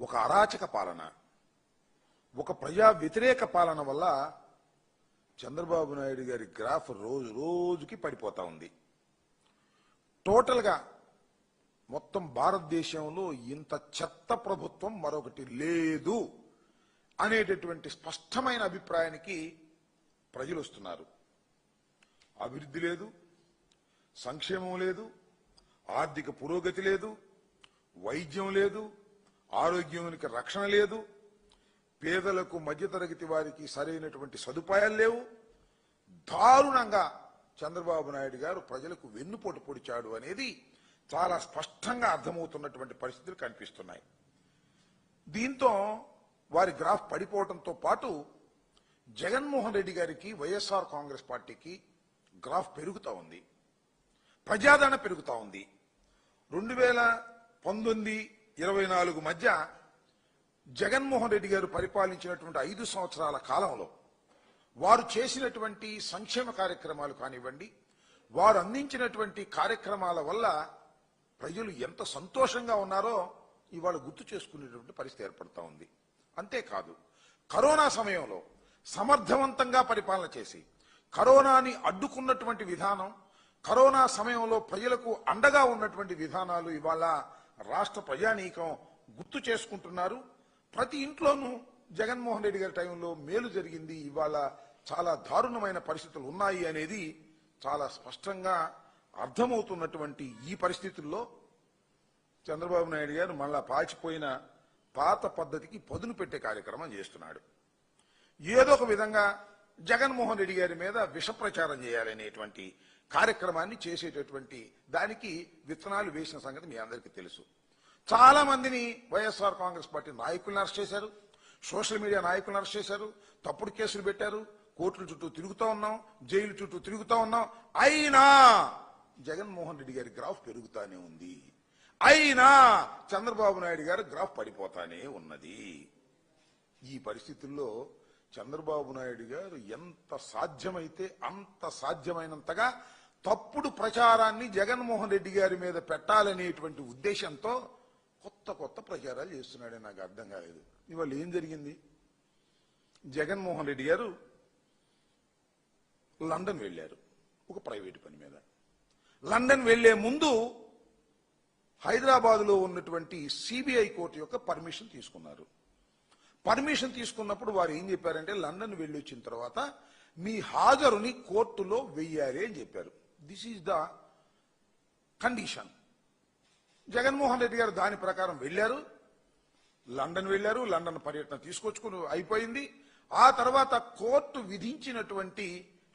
ఒక అరాచక పాలన ఒక ప్రజా వ్యతిరేక పాలన వల్ల చంద్రబాబు నాయుడు గారి గ్రాఫ్ రోజు రోజుకి పడిపోతా ఉంది. టోటల్గా మొత్తం భారతదేశంలో ఇంత చెత్త ప్రభుత్వం మరొకటి లేదు అనేటటువంటి స్పష్టమైన అభిప్రాయానికి ప్రజలు వస్తున్నారు. అభివృద్ధి లేదు సంక్షేమం లేదు ఆర్థిక పురోగతి లేదు వైద్యం లేదు ఆరోగ్యానికి రక్షణ లేదు. పేదలకు మధ్యతరగతి వారికి సరైనటువంటి సదుపాయాలు లేవు. దారుణంగా చంద్రబాబు నాయుడు గారు ప్రజలకు వెన్నుపోటు పొడిచాడు అనేది చాలా స్పష్టంగా అర్థమవుతున్నటువంటి పరిస్థితులు కనిపిస్తున్నాయి. దీంతో వారి గ్రాఫ్ పడిపోవడంతో పాటు జగన్మోహన్ రెడ్డి గారికి వైఎస్ఆర్ కాంగ్రెస్ పార్టీకి గ్రాఫ్ పెరుగుతూ ఉంది. ప్రజాదరణ పెరుగుతా ఉంది. రెండు వేల పంతొమ్మిది ఇరవై నాలుగు మధ్య జగన్మోహన్ రెడ్డి గారు పరిపాలించినటువంటి ఐదు సంవత్సరాల కాలంలో వారు చేసినటువంటి సంక్షేమ కార్యక్రమాలు కానివ్వండి వారు అందించినటువంటి కార్యక్రమాల వల్ల ప్రజలు ఎంత సంతోషంగా ఉన్నారో ఇవాళ గుర్తు చేసుకునేటువంటి పరిస్థితి ఏర్పడతా ఉంది. అంతేకాదు కరోనా సమయంలో సమర్థవంతంగా పరిపాలన చేసి కరోనాని అడ్డుకున్నటువంటి విధానం కరోనా సమయంలో ప్రజలకు అండగా ఉన్నటువంటి విధానాలు ఇవాళ రాష్ట్ర ప్రజానీకం గుర్తు చేసుకుంటున్నారు. ప్రతి ఇంట్లోనూ జగన్మోహన్ రెడ్డి గారి టైంలో మేలు జరిగింది. ఇవాళ చాలా దారుణమైన పరిస్థితులు ఉన్నాయి అనేది చాలా స్పష్టంగా అర్థమవుతున్నటువంటి ఈ పరిస్థితుల్లో చంద్రబాబు నాయుడు గారు మళ్ళా పాచిపోయిన పాత పద్ధతికి పదును పెట్టే కార్యక్రమం చేస్తున్నాడు. ఏదో ఒక విధంగా జగన్మోహన్ రెడ్డి గారి మీద విష ప్రచారం చేయాలనేటువంటి కార్యక్రమాన్ని చేసేటటువంటి దానికి విత్తనాలు వేసిన సంగతి మీ అందరికీ తెలుసు. చాలా మందిని వైఎస్ఆర్ కాంగ్రెస్ పార్టీ నాయకులను అరెస్ట్ చేశారు. సోషల్ మీడియా నాయకులను అరెస్ట్ చేశారు. తప్పుడు కేసులు పెట్టారు. కోర్టుల చుట్టూ తిరుగుతూ ఉన్నాం. జైలు చుట్టూ తిరుగుతూ ఉన్నాం. అయినా జగన్మోహన్ రెడ్డి గారి గ్రాఫ్ పెరుగుతానే ఉంది. అయినా చంద్రబాబు నాయుడు గారి గ్రాఫ్ పడిపోతానే ఉన్నది. ఈ పరిస్థితుల్లో చంద్రబాబు నాయుడు గారు ఎంత సాధ్యమైతే అంత సాధ్యమైనంతగా తప్పుడు ప్రచారాన్ని జగన్మోహన్ రెడ్డి గారి మీద పెట్టాలనేటువంటి ఉద్దేశంతో కొత్త కొత్త ప్రచారాలు చేస్తున్నాడని నాకు అర్థం కాలేదు. ఇవాళ ఏం జరిగింది? జగన్మోహన్ రెడ్డి గారు లండన్ వెళ్ళారు ఒక ప్రైవేటు పని మీద. లండన్ వెళ్ళే ముందు హైదరాబాద్లో ఉన్నటువంటి సిబిఐ కోర్టు యొక్క పర్మిషన్ తీసుకున్నారు. పర్మిషన్ తీసుకున్నప్పుడు వారు ఏం చెప్పారంటే లండన్ వెళ్ళి వచ్చిన తర్వాత మీ హాజరుని కోర్టులో వెయ్యాలి అని చెప్పారు. This is the condition Jaganmohan Reddy గారు దాని ప్రకారం వెళ్ళారు. లండన్ వెళ్ళారు లండన్ పర్యటన తీసుకొచ్చుకుని అయిపోయింది. ఆ తర్వాత కోర్టు విధించినటువంటి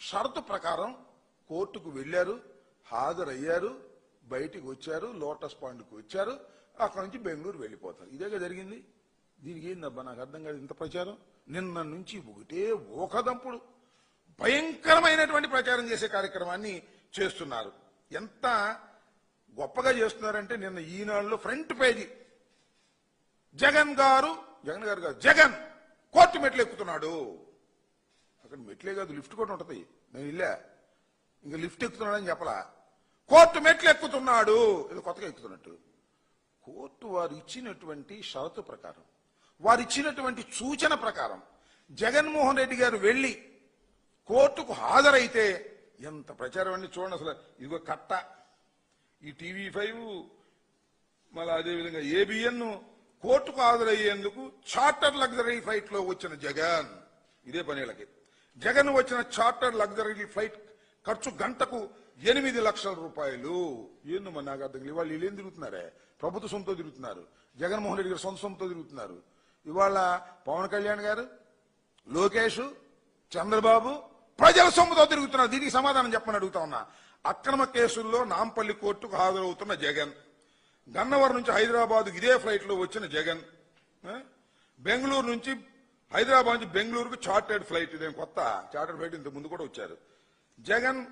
షరతు ప్రకారం కోర్టుకు వెళ్ళారు హాజరయ్యారు బయటికి వచ్చారు లోటస్ పాండ్కి వచ్చారు అక్కడ నుంచి బెంగళూరు వెళ్ళిపోతారు. ఇదేగా జరిగింది. దీనికి ఏందబ్బా నాకు అర్థం కాదు ఇంత ప్రచారం? నిన్న నుంచి ఒకటే ఓకదంపుడు. భయంకరమైనటువంటి ప్రచారం చేసే కార్యక్రమాన్ని చేస్తున్నారు. ఎంత గొప్పగా చేస్తున్నారంటే నిన్న ఈనాడులో ఫ్రంట్ పేజీ. జగన్ గారు జగన్ గారు కాదు జగన్ కోర్టు మెట్లు ఎక్కుతున్నాడు. అక్కడ మెట్లే కాదు లిఫ్ట్ కూడా ఉంటుంది. నేను ఇల్లే ఇంకా లిఫ్ట్ ఎక్కుతున్నాడని చెప్పలా. కోర్టు మెట్లు ఎక్కుతున్నాడు. ఇది కొత్తగా ఎక్కుతున్నట్టు. కోర్టు వారు ఇచ్చినటువంటి షరతు ప్రకారం వారు ఇచ్చినటువంటి సూచన ప్రకారం జగన్మోహన్ రెడ్డి గారు వెళ్ళి కోర్టుకు హాజరైతే ఎంత ప్రచారం అండి చూడండి అసలు. ఇదిగో కట్ట. ఈ టీవీ ఫైవ్ మళ్ళీ అదేవిధంగా ఏబిఎన్ కోర్టుకు హాజరయ్యేందుకు చార్టర్ లగ్జరీ ఫ్లైట్లో వచ్చిన జగన్. ఇదే పనేళ్ళకి. జగన్ వచ్చిన చార్టర్ లగ్జరీ ఫ్లైట్ ఖర్చు గంటకు ఎనిమిది లక్షల రూపాయలు. ఏందమ్మా నాకు అర్థం కాలేదు. ఇవాళ వీళ్ళు ఏం తిరుగుతున్నారే? ప్రభుత్వ సొంతో తిరుగుతున్నారు. జగన్మోహన్ రెడ్డి గారు సొంత సొంతతో తిరుగుతున్నారు. ఇవాళ పవన్ కళ్యాణ్ గారు లోకేష్ చంద్రబాబు ప్రజల సొమ్ముతో తిరుగుతున్నారు. దీనికి సమాధానం చెప్పని అడుగుతా ఉన్నా. అక్రమ కేసుల్లో నాంపల్లి కోర్టుకు హాజరవుతున్న జగన్. గన్నవరం నుంచి హైదరాబాద్ ఇదే ఫ్లైట్లో వచ్చిన జగన్. బెంగళూరు నుంచి హైదరాబాద్ నుంచి బెంగళూరుకు చార్టెడ్ ఫ్లైట్. ఇదేం కొత్త? చార్టెడ్ ఫ్లైట్ ఇంత ముందు కూడా వచ్చారు. జగన్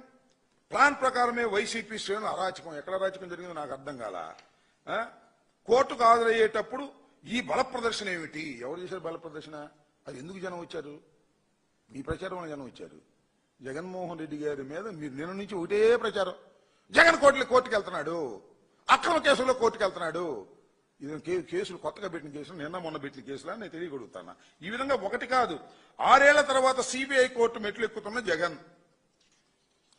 ప్లాన్ ప్రకారమే వైసీపీ శ్రేణులు అరాచకం. ఎక్కడ అరాచకం జరిగిందో నాకు అర్థం కాల? కోర్టుకు హాజరయ్యేటప్పుడు ఈ బల ప్రదర్శన ఏమిటి? ఎవరు చేశారు బల ప్రదర్శన అది ఎందుకు జనం వచ్చారు? మీ ప్రచారం వల్ల జనం వచ్చారు. జగన్మోహన్ రెడ్డి గారి మీద మీరు నిన్న నుంచి ఒకటే ప్రచారం. జగన్ కోర్టులో కోర్టుకు వెళ్తున్నాడు అక్రమ కేసుల్లో కోర్టుకు వెళ్తున్నాడు ఇది కేసులు కొత్తగా పెట్టిన కేసులు నిన్న మొన్న పెట్టిన కేసులు? అని నేను తెలియగలుగుతాను ఈ విధంగా ఒకటి కాదు. ఆరేళ్ళ తర్వాత సిబిఐ కోర్టు మెట్లు ఎక్కుతున్న జగన్.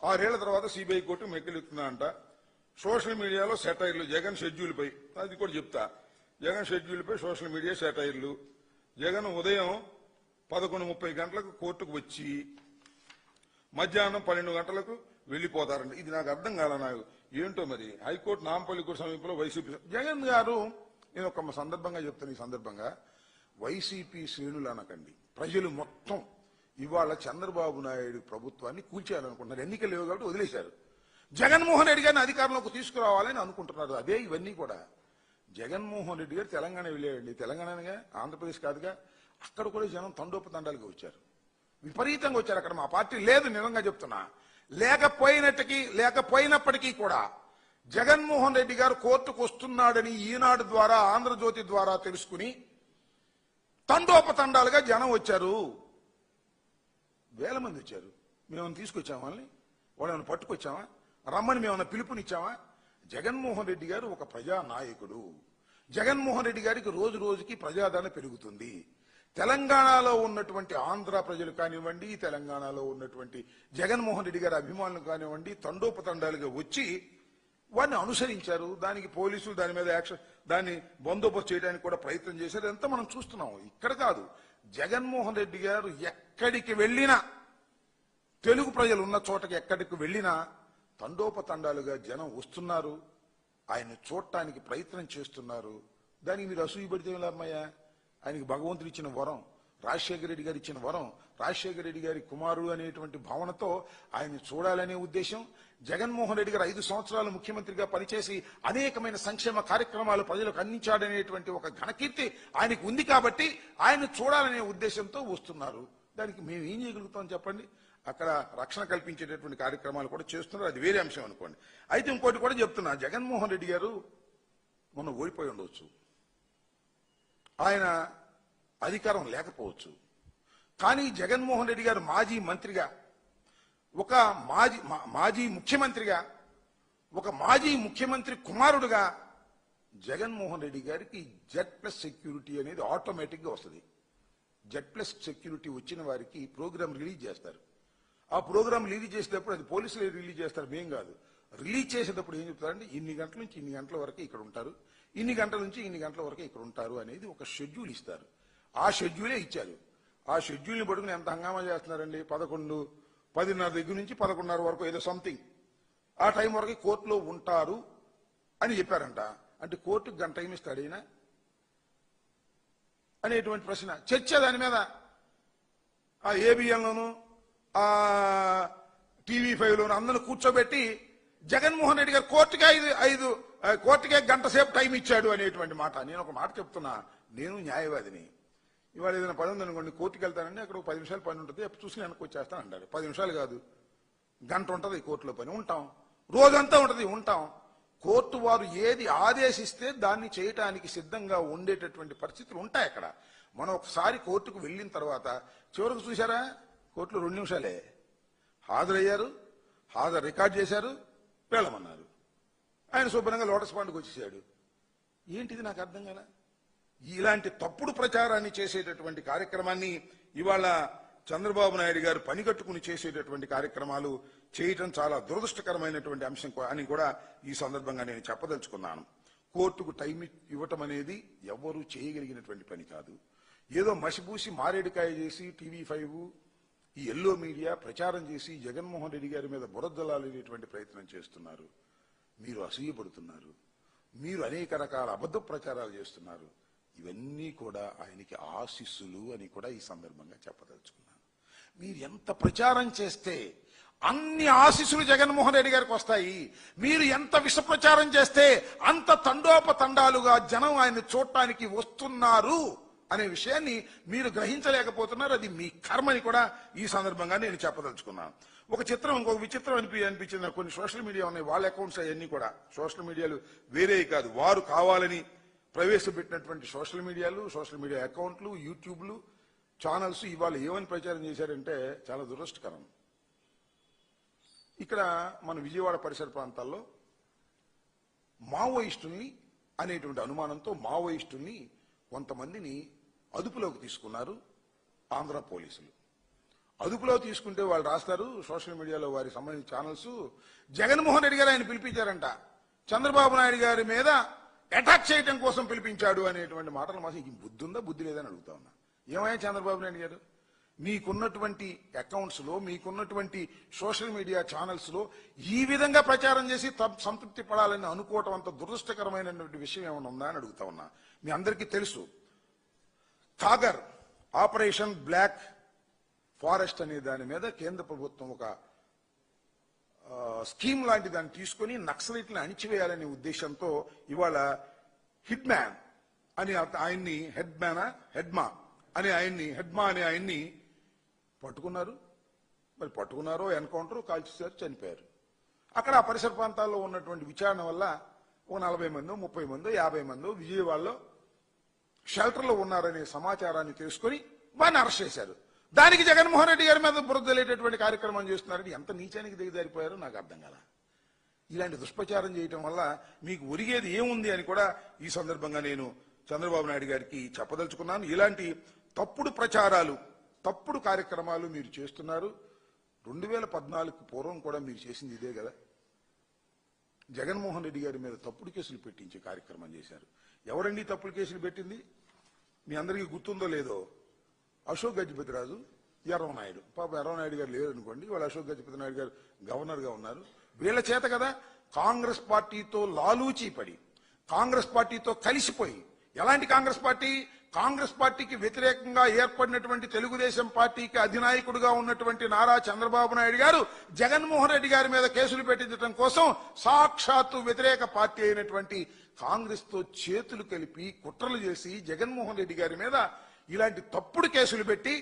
ఆరేళ్ళ తర్వాత సిబిఐ కోర్టు మెట్లు అంట సోషల్ మీడియాలో సెటైర్లు జగన్ షెడ్యూల్ పై అది కూడా చెప్తా. జగన్ షెడ్యూల్పై సోషల్ మీడియా సెటైర్లు జగన్ ఉదయం పదకొండు ముప్పై గంటలకు కోర్టుకు వచ్చి మధ్యాహ్నం పన్నెండు గంటలకు వెళ్ళిపోతారండి ఇది నాకు అర్థం కాల నాకు ఏంటో మరి? హైకోర్టు నాంపల్లి సమీపంలో వైసీపీ జగన్ గారు నేను ఒక సందర్భంగా చెప్తాను ఈ సందర్భంగా. వైసీపీ శ్రేణులు అనకండి. ప్రజలు మొత్తం ఇవాళ చంద్రబాబు నాయుడు ప్రభుత్వాన్ని కూల్చేయాలనుకుంటున్నారు. ఎన్నికలు లేవు కాబట్టి వదిలేశారు. జగన్మోహన్ రెడ్డి గారిని అధికారంలోకి తీసుకురావాలని అనుకుంటున్నారు. అదే ఇవన్నీ కూడా. జగన్మోహన్ రెడ్డి గారు తెలంగాణ వెళ్ళాడండి. తెలంగాణగా ఆంధ్రప్రదేశ్ కాదుగా అక్కడ కూడా జనం తండోపతండాలుగా వచ్చారు. విపరీతంగా వచ్చారు అక్కడ మా పార్టీ. లేదు నిజంగా చెప్తున్నా. లేకపోయినట్టుకి లేకపోయినప్పటికీ కూడా జగన్మోహన్ రెడ్డి గారు కోర్టుకు వస్తున్నాడని ఈనాడు ద్వారా ఆంధ్రజ్యోతి ద్వారా తెలుసుకుని తండోపతండాలుగా జనం వచ్చారు. వేల మంది వచ్చారు. మేమన్నా తీసుకొచ్చాం వాళ్ళని? వాళ్ళని పట్టుకొచ్చామా? రమ్మని మేమన్నా పిలుపునిచ్చామా? జగన్మోహన్ రెడ్డి గారు ఒక ప్రజా నాయకుడు జగన్మోహన్ రెడ్డి గారికి రోజు రోజుకి ప్రజాదరణ పెరుగుతుంది. తెలంగాణలో ఉన్నటువంటి ఆంధ్ర ప్రజలు కానివ్వండి తెలంగాణలో ఉన్నటువంటి జగన్మోహన్ రెడ్డి గారి అభిమానులు కానివ్వండి తండోపతండాలుగా వచ్చి వారిని అనుసరించారు. దానికి పోలీసులు దాని మీద యాక్షన్ దాన్ని బందోబస్తు చేయడానికి కూడా ప్రయత్నం చేశారు. ఎంత మనం చూస్తున్నాం. ఇక్కడ కాదు. జగన్మోహన్ రెడ్డి గారు ఎక్కడికి వెళ్ళినా తెలుగు ప్రజలు ఉన్న చోటకి ఎక్కడికి వెళ్ళినా తండోపతండాలుగా జనం వస్తున్నారు. ఆయన చూడటానికి ప్రయత్నం చేస్తున్నారు. దానికి మీరు అసూయపడితే అమ్మయ్య? ఆయనకి భగవంతుడు ఇచ్చిన వరం రాజశేఖర రెడ్డి గారు ఇచ్చిన వరం రాజశేఖర రెడ్డి గారి కుమారుడు అనేటువంటి భావనతో ఆయన చూడాలనే ఉద్దేశం జగన్మోహన్ రెడ్డి గారు ఐదు సంవత్సరాలు ముఖ్యమంత్రిగా పనిచేసి అనేకమైన సంక్షేమ కార్యక్రమాలు ప్రజలకు అందించాడనేటువంటి ఒక ఘనకీర్తి ఆయనకు ఉంది కాబట్టి ఆయన చూడాలనే ఉద్దేశంతో వస్తున్నారు. దానికి మేము ఏం చేయగలుగుతాం చెప్పండి? అక్కడ రక్షణ కల్పించేటటువంటి కార్యక్రమాలు కూడా చేస్తున్నారు. అది వేరే అంశం అనుకోండి. అయితే ఇంకోటి కూడా చెప్తున్నా. జగన్మోహన్ రెడ్డి గారు మొన్న ఓడిపోయి ఉండవచ్చు ఆయన అధికారం లేకపోవచ్చు. కానీ జగన్మోహన్ రెడ్డి గారు మాజీ మంత్రిగా ఒక మాజీ మా- మాజీ ముఖ్యమంత్రిగా ఒక మాజీ ముఖ్యమంత్రి కుమారుడుగా జగన్మోహన్ రెడ్డి గారికి జెడ్ ప్లస్ సెక్యూరిటీ అనేది ఆటోమేటిక్గా వస్తుంది. జెడ్ ప్లస్ సెక్యూరిటీ వచ్చిన వారికి ప్రోగ్రామ్ రిలీజ్ చేస్తారు. ఆ ప్రోగ్రామ్ రిలీజ్ చేసేటప్పుడు అది పోలీసులు రిలీజ్ చేస్తారు మేం కాదు. రిలీజ్ చేసేటప్పుడు ఏం చెప్తారంటే ఇన్ని గంటల నుంచి ఇన్ని గంటల వరకు ఇక్కడ ఉంటారు. ఇన్ని గంటల నుంచి ఇన్ని గంటల వరకు ఇక్కడ ఉంటారు అనేది ఒక షెడ్యూల్ ఇస్తారు. ఆ షెడ్యూలే ఇచ్చారు. ఆ షెడ్యూల్ని పట్టుకుని ఎంత హంగామా చేస్తున్నారండి? పదకొండు పదిన్నర దగ్గర నుంచి పదకొండున్నర వరకు ఏదో సంథింగ్ ఆ టైం వరకు కోర్టులో ఉంటారు అని చెప్పారంట. అంటే కోర్టుకు గంట టైం ఇస్తాడు ఈయన అనేటువంటి ప్రశ్న. చర్చ దాని మీద. ఆ ఏబిఎన్లోను టీవీ ఫైవ్ అందరిని కూర్చోబెట్టి జగన్మోహన్ రెడ్డి గారు కోర్టుకి ఐదు ఐదు కోర్టుకి కోర్టుకే గంట సేపు టైం ఇచ్చాడు అనేటువంటి మాట. నేను ఒక మాట చెప్తున్నా. నేను న్యాయవాదిని. ఇవాళ ఏదైనా పని ఉందనుకోండి కోర్టుకి వెళ్తానండి అక్కడ ఒక పది నిమిషాలు పని ఉంటుంది. ఎప్పుడు చూసి వెనక్కి వచ్చేస్తాను అంటారు. పది నిమిషాలు కాదు. గంట ఉంటుంది కోర్టులో పని. ఉంటాం. రోజంతా ఉంటుంది. ఉంటాం. కోర్టు వారు ఏది ఆదేశిస్తే దాన్ని చేయటానికి సిద్ధంగా ఉండేటటువంటి పరిస్థితులు ఉంటాయి అక్కడ. మనం ఒకసారి కోర్టుకు వెళ్ళిన తర్వాత చివరికి చూసారా కోర్టులో రెండు నిమిషాలే. హాజరయ్యారు హాజరు రికార్డ్ చేశారు వెళ్ళమన్నారు. ఆయన శుభ్రంగా లోటస్ పాండ్కి వచ్చేసాడు. ఏంటిది నాకు అర్థం కదా ఇలాంటి తప్పుడు ప్రచారాన్ని చేసేటటువంటి కార్యక్రమాన్ని ఇవాళ చంద్రబాబు నాయుడు గారు పనిగట్టుకుని చేసేటటువంటి కార్యక్రమాలు చేయటం చాలా దురదృష్టకరమైనటువంటి అంశం అని కూడా ఈ సందర్భంగా నేను చెప్పదలుచుకున్నాను. కోర్టుకు టైం ఇవ్వటం అనేది ఎవ్వరూ చేయగలిగినటువంటి పని కాదు. ఏదో మసిబూసి మారేడుకాయ చేసి టీవీ ఫైవ్ ఈ ఎల్లో మీడియా ప్రచారం చేసి జగన్మోహన్ రెడ్డి గారి మీద బురదలాలేటువంటి ప్రయత్నం చేస్తున్నారు. మీరు అసూయపడుతున్నారు. మీరు అనేక రకాల అబద్ధ ప్రచారాలు చేస్తున్నారు. ఇవన్నీ కూడా ఆయనకి ఆశీస్సులు అని కూడా ఈ సందర్భంగా చెప్పదలుచుకున్నాను. మీరు ఎంత ప్రచారం చేస్తే అన్ని ఆశీస్సులు జగన్మోహన్ రెడ్డి గారికి వస్తాయి. మీరు ఎంత విషప్రచారం చేస్తే అంత తండోపతండాలుగా జనం ఆయన చూడటానికి వస్తున్నారు. అనే విషయాన్ని మీరు గ్రహించలేకపోతున్నారు. అది మీ కర్మని కూడా ఈ సందర్భంగా నేను చెప్పదలుచుకున్నాను. ఒక చిత్రం ఇంకొక విచిత్రం అనిపి అనిపించింది కొన్ని సోషల్ మీడియా ఉన్నాయి. వాళ్ళ అకౌంట్స్ అవన్నీ కూడా. సోషల్ మీడియాలు వేరే కాదు. వారు కావాలని ప్రవేశపెట్టినటువంటి సోషల్ మీడియాలు సోషల్ మీడియా అకౌంట్లు యూట్యూబ్లు ఛానల్స్ ఇవాళ ఏమని ప్రచారం చేశారంటే చాలా దురదృష్టకరం. ఇక్కడ మన విజయవాడ పరిసర ప్రాంతాల్లో మావోయిస్టుల్ని అనేటువంటి అనుమానంతో మావోయిస్టుల్ని కొంతమందిని అదుపులోకి తీసుకున్నారు ఆంధ్ర పోలీసులు. అదుపులో తీసుకుంటే వాళ్ళు రాస్తారు సోషల్ మీడియాలో వారికి సంబంధించిన ఛానల్స్ జగన్మోహన్ రెడ్డి గారు ఆయన పిలిపించారంట. చంద్రబాబు నాయుడు గారి మీద అటాక్ చేయడం కోసం పిలిపించాడు అనేటువంటి మాటలు మాసం ఈ బుద్ధి ఉందా బుద్ధి లేదని అడుగుతా ఉన్నా. ఏమయ్యా చంద్రబాబు నాయుడు గారు? మీకున్నటువంటి అకౌంట్స్లో మీకున్నటువంటి సోషల్ మీడియా ఛానల్స్లో ఈ విధంగా ప్రచారం చేసి సంతృప్తి పడాలని అనుకోవటం అంత దురదృష్టకరమైనటువంటి విషయం ఏమైనా ఉందా అని అడుగుతా ఉన్నా. మీ అందరికీ తెలుసు కాగర్ ఆపరేషన్ బ్లాక్ ఫారెస్ట్ అనే దాని మీద కేంద్ర ప్రభుత్వం ఒక స్కీమ్ లాంటి దాన్ని తీసుకొని నక్సలైట్లను అణిచివేయాలనే ఉద్దేశంతో ఇవాళ హిట్ మ్యాన్ అని ఆయన్ని హెడ్ మ్యానా హెడ్మా అని ఆయన్ని హెడ్మా అనే ఆయన్ని పట్టుకున్నారు. మరి పట్టుకున్నారో ఎన్కౌంటర్ కాల్చేశారు చనిపోయారు. అక్కడ ఆ పరిసర ప్రాంతాల్లో ఉన్నటువంటి విచారణ వల్ల ఓ నలభై మందో ముప్పై మందో యాభై మందో విజయవాడలో షెల్టర్లో ఉన్నారనే సమాచారాన్ని తెలుసుకొని వాడిని అరెస్ట్ చేశారు. దానికి జగన్మోహన్ రెడ్డి గారి మీద బురదలేటటువంటి కార్యక్రమం చేస్తున్నారని ఎంత నీచానికి దిగజారిపోయారో నాకు అర్థం కాల. ఇలాంటి దుష్ప్రచారం చేయటం వల్ల మీకు ఒరిగేది ఏముంది అని కూడా ఈ సందర్భంగా నేను చంద్రబాబు నాయుడు గారికి చెప్పదలుచుకున్నాను. ఇలాంటి తప్పుడు ప్రచారాలు తప్పుడు కార్యక్రమాలు మీరు చేస్తున్నారు. రెండు వేల పద్నాలుగు పూర్వం కూడా మీరు చేసింది ఇదే కదా. జగన్మోహన్ రెడ్డి గారి మీద తప్పుడు కేసులు పెట్టించే కార్యక్రమం చేశారు. ఎవరండి తప్పుడు కేసులు పెట్టింది? మీ అందరికీ గుర్తుందో లేదో అశోక్ గజపతిరాజు ఎర్రవనాయుడు పాప ఎర్రవనాయుడు గారు లేరు అనుకోండి వాళ్ళు అశోక్ గజపతి నాయుడు గారు గవర్నర్గా ఉన్నారు. వీళ్ళ చేత కదా కాంగ్రెస్ పార్టీతో లాలూచీ పడి కాంగ్రెస్ పార్టీతో కలిసిపోయి ఎలాంటి కాంగ్రెస్ పార్టీ? కాంగ్రెస్ పార్టీకి వ్యతిరేకంగా ఏర్పడినటువంటి తెలుగుదేశం పార్టీకి అధినాయకుడుగా ఉన్నటువంటి నారా చంద్రబాబు నాయుడు గారు జగన్మోహన్ రెడ్డి గారి మీద కేసులు పెట్టించడం కోసం సాక్షాత్తు వ్యతిరేక పార్టీ అయినటువంటి కాంగ్రెస్తో చేతులు కలిపి కుట్రలు చేసి జగన్మోహన్ రెడ్డి గారి మీద ఇలాంటి తప్పుడు కేసులు పెట్టి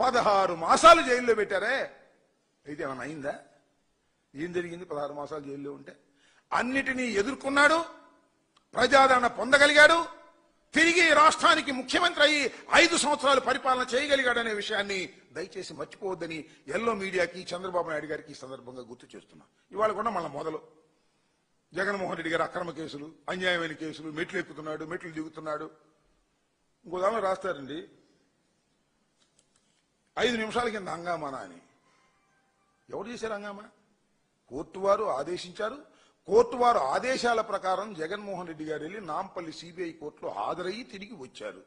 పదహారు మాసాలు జైల్లో పెట్టారే. ఇది ఏమైనా అయిందా? ఏం జరిగింది? పదహారు మాసాలు జైల్లో ఉంటే? అన్నిటినీ ఎదుర్కొన్నాడు. ప్రజాదరణ పొందగలిగాడు. తిరిగి రాష్ట్రానికి ముఖ్యమంత్రి అయ్యి ఐదు సంవత్సరాలు పరిపాలన చేయగలిగాడనే విషయాన్ని దయచేసి మర్చిపోవద్దని ఎల్లో మీడియాకి చంద్రబాబు నాయుడు గారికి ఈ సందర్భంగా గుర్తు చేస్తున్నా. ఇవాళ కూడా మళ్ళీ మొదలు. జగన్మోహన్ రెడ్డి గారు అక్రమ కేసులు అన్యాయమైన కేసులు మెట్లు ఎక్కుతున్నాడు మెట్లు దిగుతున్నాడు. ఇంకో దానిలో రాస్తారండి. ఐదు నిమిషాల కింద హంగామానా అని ఎవరు చేశారు హంగామా? కోర్టు వారు ఆదేశించారు. కోర్టు వారు ఆదేశాల ప్రకారం జగన్మోహన్ రెడ్డి గారు వెళ్ళి నాంపల్లి సిబిఐ కోర్టులో హాజరయ్యి తిరిగి వచ్చారు.